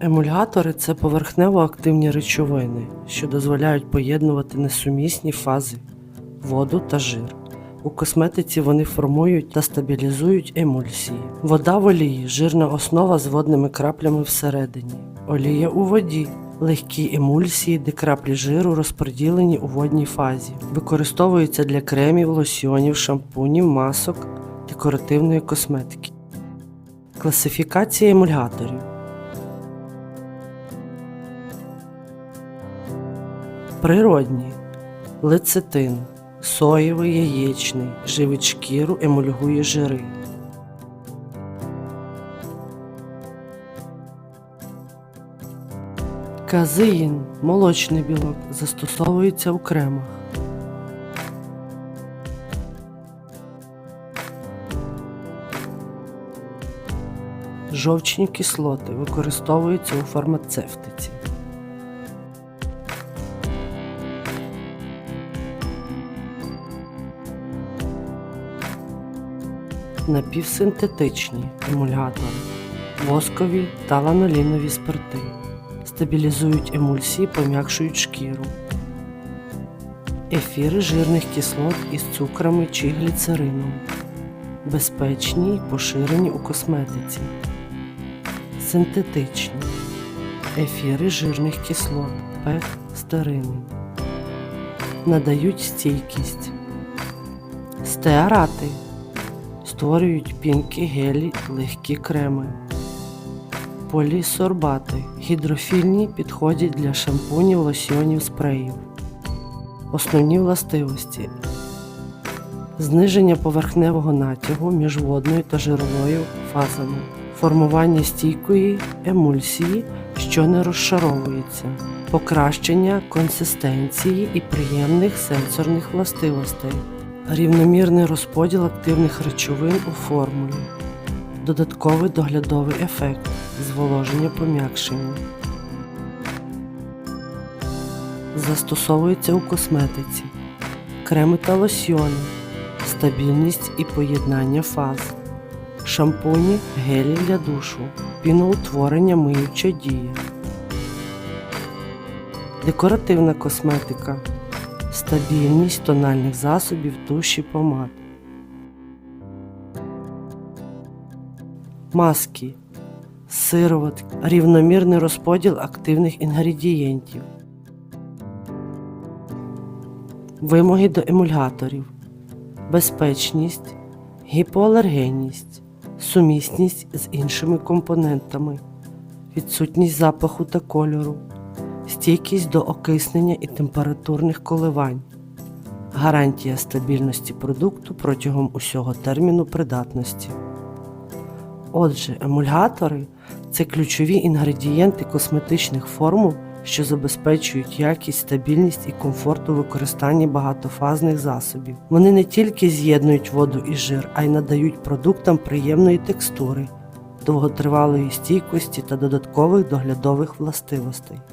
Емульгатори це поверхнево-активні речовини, що дозволяють поєднувати несумісні фази воду та жир. У косметиці вони формують та стабілізують емульсії. Вода в олії жирна основа з водними краплями всередині. Олія у воді легкі емульсії, де краплі жиру розподілені у водній фазі. Використовуються для кремів, лосьйонів, шампунів, масок, декоративної косметики. Класифікація емульгаторів. Природні лецитин, соєвий яєчний, живить шкіру, емульгує жири. Казеїн молочний білок застосовується у кремах. Жовчні кислоти використовуються у фармацевтиці. Напівсинтетичні емульгатори, воскові та ланолінові спирти. Стабілізують емульсії, пом'якшують шкіру. Ефіри жирних кислот із цукрами чи гліцерином. Безпечні й поширені у косметиці. Синтетичні. Ефіри жирних кислот, пек, стерини. Надають стійкість. Стеарати. Створюють пінки, гелі, легкі креми. Полісорбати. Гідрофільні підходять для шампунів, лосьйонів, спреїв. Основні властивості. Зниження поверхневого натягу між водною та жировою фазами, формування стійкої емульсії, що не розшаровується, покращення консистенції і приємних сенсорних властивостей, рівномірний розподіл активних речовин у формулі. Додатковий доглядовий ефект, зволоження пом'якшення. Застосовується у косметиці, креми та лосьйони, стабільність і поєднання фаз, шампуні, гелі для душу, піноутворення миюча дія. Декоративна косметика, стабільність тональних засобів, туші, помад. маски, сироватки, рівномірний розподіл активних інгредієнтів. Вимоги до емульгаторів, безпечність, гіпоалергенність, сумісність з іншими компонентами, відсутність запаху та кольору, стійкість до окиснення і температурних коливань, гарантія стабільності продукту протягом усього терміну придатності. Отже, емульгатори це ключові інгредієнти косметичних формул, що забезпечують якість, стабільність і комфорт у використанні багатофазних засобів. Вони не тільки з'єднують воду і жир, а й надають продуктам приємної текстури, довготривалої стійкості та додаткових доглядових властивостей.